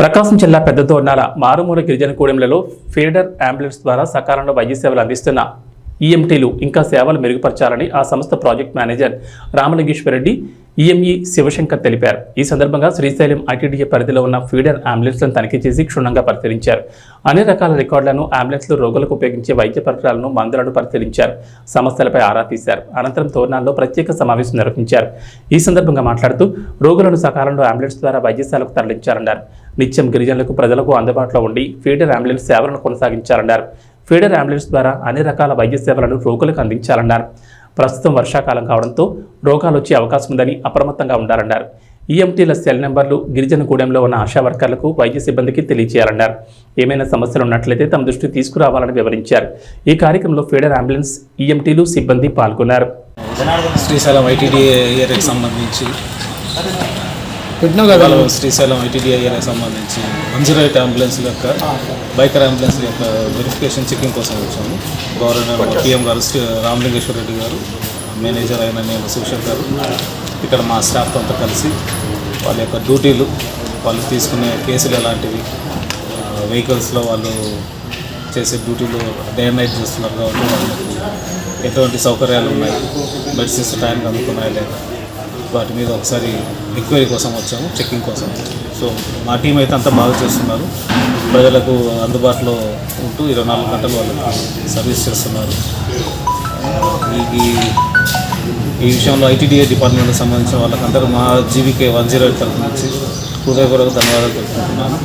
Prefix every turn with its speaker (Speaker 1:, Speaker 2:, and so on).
Speaker 1: ప్రకాశం జిల్లా పెద్దతోర్నాల మారుమూల గిరిజన కూడెంలలో ఫీడర్ అంబులెన్స్ ద్వారా సకాలంలో వైద్య సేవలు అందిస్తున్న ఈఎంటీలు ఇంకా సేవలు మెరుగుపరచాలని ఆ సంస్థ project manager Ramalingeswara Reddy EME Shivashankar తెలిపారు. ఈ సందర్భంగా శ్రీశైలం ఐటీడీఏ పరిధిలో ఉన్న ఫీడర్ అంబులెన్స్లను తనిఖీ చేసి క్షుణ్ణంగా పరిశీలించారు. అన్ని రకాల రికార్డులను అంబులెన్స్లు రోగులకు ఉపయోగించే వైద్య పరికరాలను మందులను పరిశీలించారు. సమస్యలపై ఆరా తీశారు. అనంతరం తోర్నాల్లో ప్రత్యేక సమావేశం నిర్వహించారు. ఈ సందర్భంగా మాట్లాడుతూ రోగులను సకాలంలో అంబులెన్స్ ద్వారా వైద్యశాలకు తరలించారన్నారు. నిత్యం గిరిజనులకు ప్రజలకు అందుబాటులో ఉండి ఫీడర్ అంబులెన్స్ సేవలను కొనసాగించాలన్నారు. ఫీడర్ అంబులెన్స్ ద్వారా అన్ని రకాల వైద్య సేవలను రోగులకు అందించాలన్నారు. ప్రస్తుతం వర్షాకాలం కావడంతో రోగాలు వచ్చే అవకాశం ఉందని అప్రమత్తంగా ఉండాలన్నారు. ఈఎంటీల సెల్ నెంబర్లు గిరిజన గూడెంలో ఉన్న ఆశా వర్కర్లకు వైద్య సిబ్బందికి తెలియజేయాలన్నారు. ఏమైనా సమస్యలు ఉన్నట్లయితే తమ దృష్టికి తీసుకురావాలని వివరించారు. ఈ కార్యక్రమంలో ఫీడర్ అంబులెన్స్ ఈఎంటీలు సిబ్బంది పాల్గొన్నారు.
Speaker 2: శ్రీశైలం ఐటీడీ ఏరియాకి సంబంధించి
Speaker 3: పెట్టినావు కదా
Speaker 2: శ్రీశైలం ఐటీడీఏ ఏరియాకి సంబంధించి ఎయిట్ అంబులెన్స్ యొక్క బైకర్ అంబులెన్స్ యొక్క వెరిఫికేషన్ చెకింగ్ కోసం వచ్చాము. గవర్నర్ పిఎం గారు శ్రీ రామలింగేశ్వర రెడ్డి గారు మేనేజర్ అయిన నేను శివశంకర్ గారు ఇక్కడ మా స్టాఫ్ అంతా కలిసి వాళ్ళ యొక్క డ్యూటీలు వాళ్ళు తీసుకునే కేసులు ఎలాంటివి వెహికల్స్లో వాళ్ళు చేసే డ్యూటీలు డే అండ్ నైట్ చేస్తున్నారు కాబట్టి వాళ్ళకి ఎటువంటి సౌకర్యాలు ఉన్నాయి? మెడిసిన్స్ టైంకి అందుతున్నాయా లేదా? వాటి మీద ఒకసారి ఎంక్వైరీ కోసం వచ్చాము చెక్కింగ్ కోసం. సో మా టీం అయితే అంతా బాగా చేస్తున్నారు. ప్రజలకు అందుబాటులో ఉంటూ ఇరవై నాలుగు గంటలు వాళ్ళకి సర్వీస్ చేస్తున్నారు. ఈ ఈ విషయంలో ఐటీడీఏ డిపార్ట్మెంట్కి సంబంధించిన వాళ్ళకందరూ మా జీవికే వన్ జీరో ఎయిట్ తరఫు నుంచి హృదయపూర్వక ధన్యవాదాలు తెలుపుకుంటున్నాను.